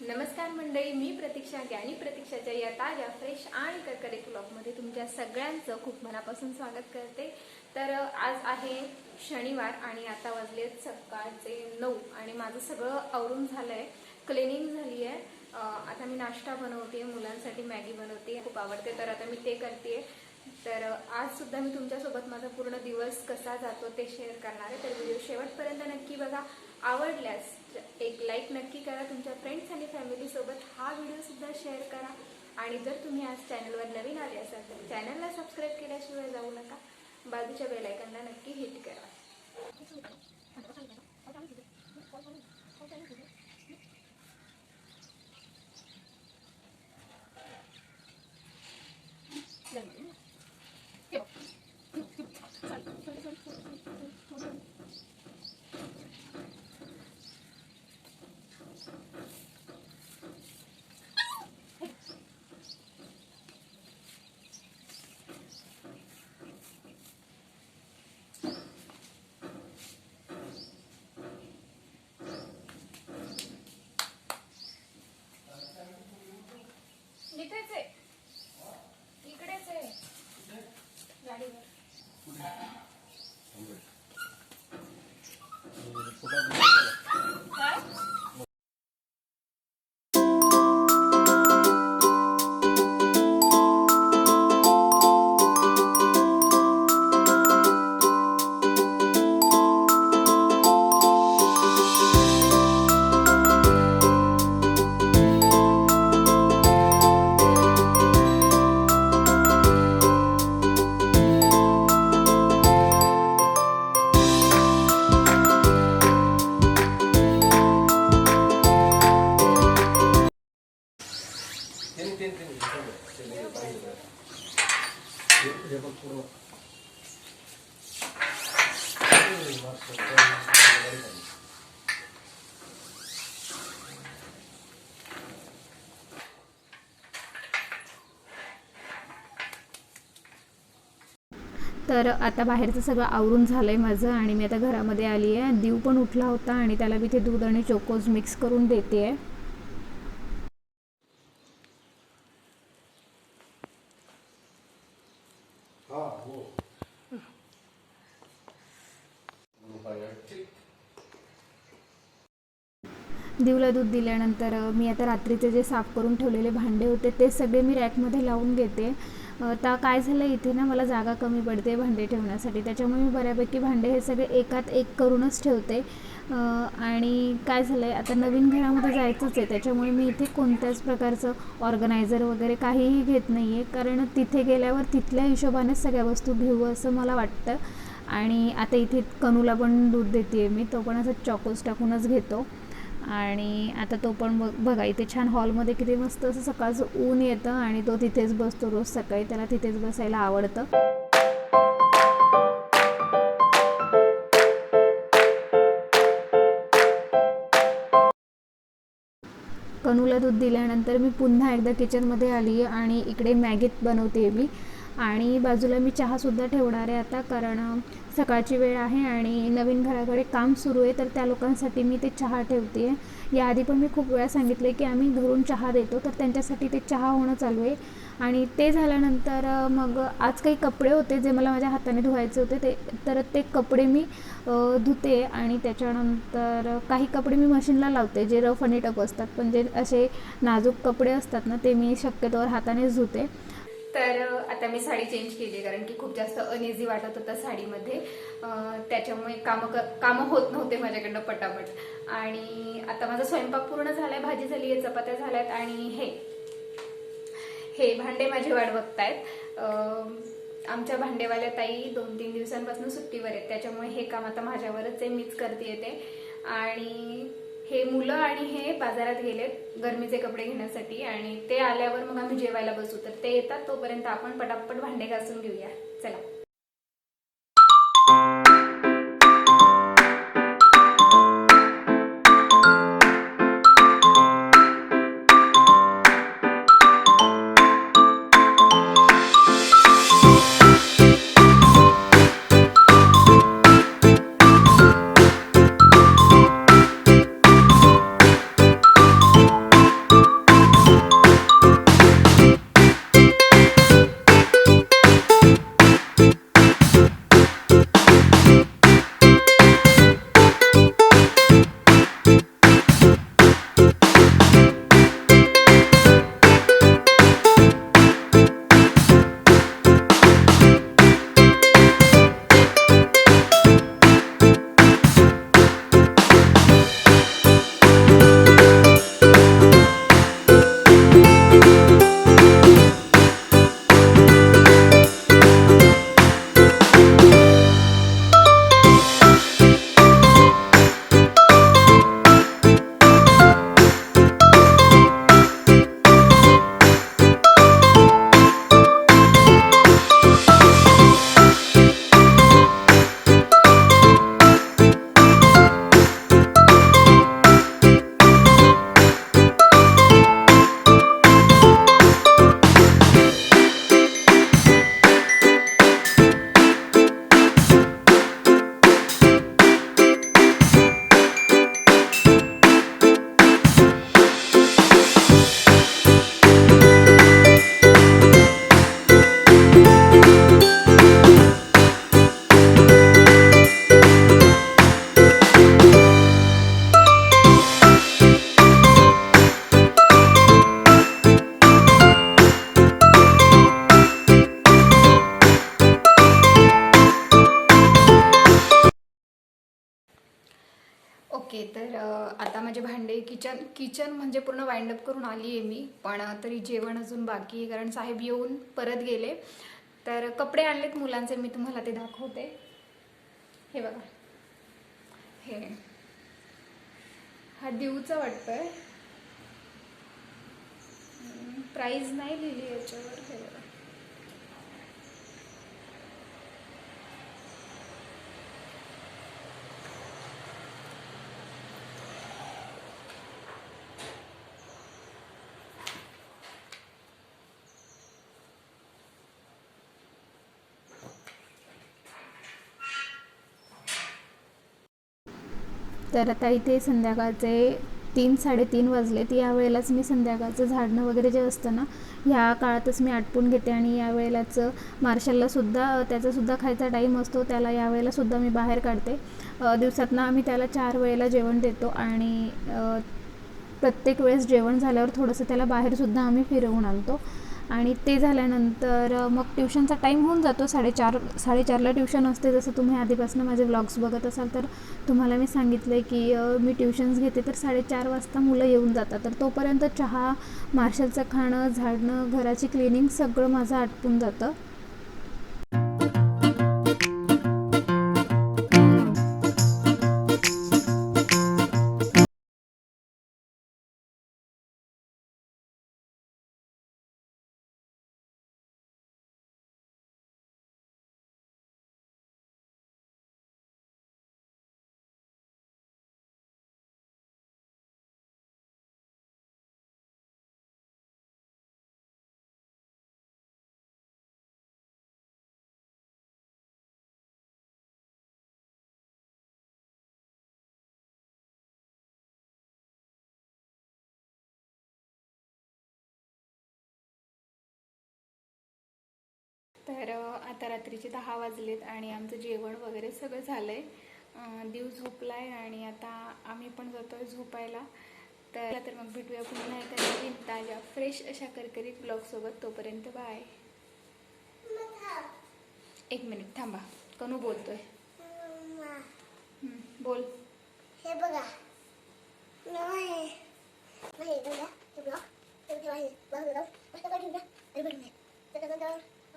नमस्कार मंडळी मी प्रतीक्षा ज्ञानी प्रतीक्षाच्या या ताज्या फ्रेश आणि करकरीत ब्लॉगमध्ये तुमच्या सगळ्यांचं खूप मनापासून स्वागत करते. तर आज आहे शनिवार आणि आता वाजले सकाळचे नऊ आणि माझं सगळं आवरून झालं आहे क्लिनिंग झाली आहे आता मी नाश्ता बनवते मुलांसाठी मॅगी बनवते खूप आवडते तर आता मी ते करते तर आज सुद्धा मी तुमच्यासोबत माझा पूर्ण दिवस कसा जातो ते शेअर करणार आहे. तर व्हिडिओ शेवटपर्यंत नक्की बघा. आवडल्यास एक लाईक नक्की करा तुमच्या फ्रेंड्स आणि फॅमिलीसोबत हा व्हिडिओसुद्धा शेअर करा. आणि जर तुम्ही आज चॅनलवर नवीन आले असाल तर चॅनलला सबस्क्राईब केल्याशिवाय जाऊ नका. बाजूच्या बेलायकनला नक्की हिट करा. तर आता बाहेरचं सगळं आवरून झालं आहे माझं आणि मी आता घरामध्ये आली आहे. दीव पण उठला होता आणि त्याला मी ते दूध आणि चोकोज मिक्स करून देते आहे. दिवला दूध दिल्यानंतर मी आता रात्रीचे जे साफ करून ठेवलेले भांडे होते ते सगळे मी रॅकमध्ये लावून घेते. आता काय झालं इथे ना मला जागा कमी पडते भांडे ठेवण्यासाठी. त्याच्यामुळे मी बऱ्यापैकी भांडे हे सगळे एकात एक करूनच ठेवते. आणि काय झालं आहे आता नवीन घरामध्ये जायचंच आहे. त्याच्यामुळे मी इथे कोणत्याच प्रकारचं ऑर्गनायझर वगैरे काहीही घेत नाही आहे कारण तिथे गेल्यावर तिथल्या हिशोबानेच सगळ्या वस्तू घेऊ असं मला वाटतं. आणि आता इथे कनूला पण दूध देते मी. तो पण असं चॉकोस टाकूनच घेतो. आणि आता तो पण बघ बघा इथे छान हॉलमध्ये किती मस्त असं सकाळचं ऊन येतं आणि तो तिथेच बसतो रोज सकाळी त्याला तिथेच बसायला आवडतं. कणूला दूध दिल्यानंतर मी पुन्हा एकदा किचनमध्ये आली आणि इकडे मॅगीत बनवते मी. आणि बाजूला मी चहासुद्धा ठेवणार आहे आता कारण सकाळची वेळ आहे आणि नवीन घराकडे काम सुरू आहे तर त्या लोकांसाठी मी ते चहा ठेवते. आहे याआधी पण मी खूप वेळा सांगितले की आम्ही घरून चहा देतो तर त्यांच्यासाठी ते चहा होणं चालू आहे. आणि ते झाल्यानंतर मग आज काही कपडे होते जे मला माझ्या हाताने धुवायचे होते ते तर ते कपडे मी धुते आणि त्याच्यानंतर काही कपडे मी मशीनला लावते जे रफ आणि टप असतात. पण जे असे नाजूक कपडे असतात ना ते मी शक्यतोवर हातानेच धुते. तर आता मी साडी चेंज केली कारण की खूप जास्त अनइझी वाटत होतं साडीमध्ये. त्याच्यामुळे कामं क कामं होत नव्हते माझ्याकडनं पटापट. आणि आता माझा स्वयंपाक पूर्ण झालाय भाजी झाली आहे चपात्या झाल्यात आणि हे. हे भांडे माझी वाट बघतायत. आमच्या भांडेवाल्या ताई दोन तीन दिवसांपासून सुट्टीवर आहेत. त्याच्यामुळे हे काम आता माझ्यावरच आहे मीच करते येते आणि हे मुलं आणि हे बाजारात गेलेत गरमीचे कपडे घेण्यासाठी आणि ते आल्यावर मग आम्ही जेवायला बसू. तर ते येतात तोपर्यंत आपण पटापट भांडे घासून घेऊया. चला. भांडे किचन किचन म्हणजे पूर्ण वाइंडअप करून आली आहे मी. पण तरी जेवण अजून बाकी आहे. कारण साहेब येऊन परत गेले. तर कपडे आणलेत मुलांचे मी तुम्हाला ते दाखवते. हे बघा. हे. हा दिवचा वाटतोय. प्राईज नाही लिहिली याच्यावर. हे बघा. तर आता इथे संध्याकाळचे तीन साडेतीन वाजलेत यावेळेलाच मी संध्याकाळचं झाडणं वगैरे जे असतं ना ह्या काळातच मी आटपून घेते आणि या वेळेलाच त्याचासुद्धा खायचा टाईम असतो. त्याला या मी बाहेर काढते. दिवसातनं आम्ही त्याला चार वेळेला जेवण देतो आणि प्रत्येक वेळेस जेवण झाल्यावर थोडंसं त्याला बाहेरसुद्धा आम्ही फिरवून आणतो. आणि ते झाल्यानंतर मग ट्युशनचा टाईम होऊन जातो. साडेचार साडेचारला ट्युशन असते. जसं तुम्ही आधीपासून माझे व्लॉग्स बघत असाल तर तुम्हाला मी सांगितलं आहे की मी ट्युशन्स घेते तर साडेचार वाजता मुलं येऊन जातात. तर तोपर्यंत चहा मार्शलचं खाणं झाडणं घराची क्लिनिंग सगळं माझं आटपून जातं. तर आता रात्रीचे दहा वाजलेत आणि आमचं जेवण वगैरे सगळं झालं आहे दीव झोपला आहे आणि आता आम्ही पण जातोय झोपायला तर तर मग भेटूया पुन्हा एका नवीन ताज्या फ्रेश अशा करकरीत ब्लॉगसोबत तोपर्यंत बाय एक मिनिट थांबा कनू बोलतोय बोल हे बघा नाही नाही बघा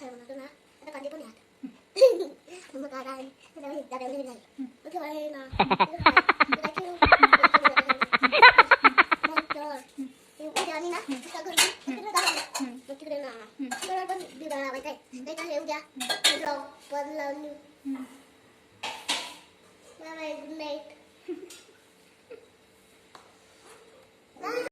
ते ठेवा हे बघा बघा मस्त काढून द्या अरे बघ नाही त्याच्यानंतर मला राहते तेव्हा झालं मी उठव तेव्हा तेव्हा झालं तू बोल तेव्हा झालं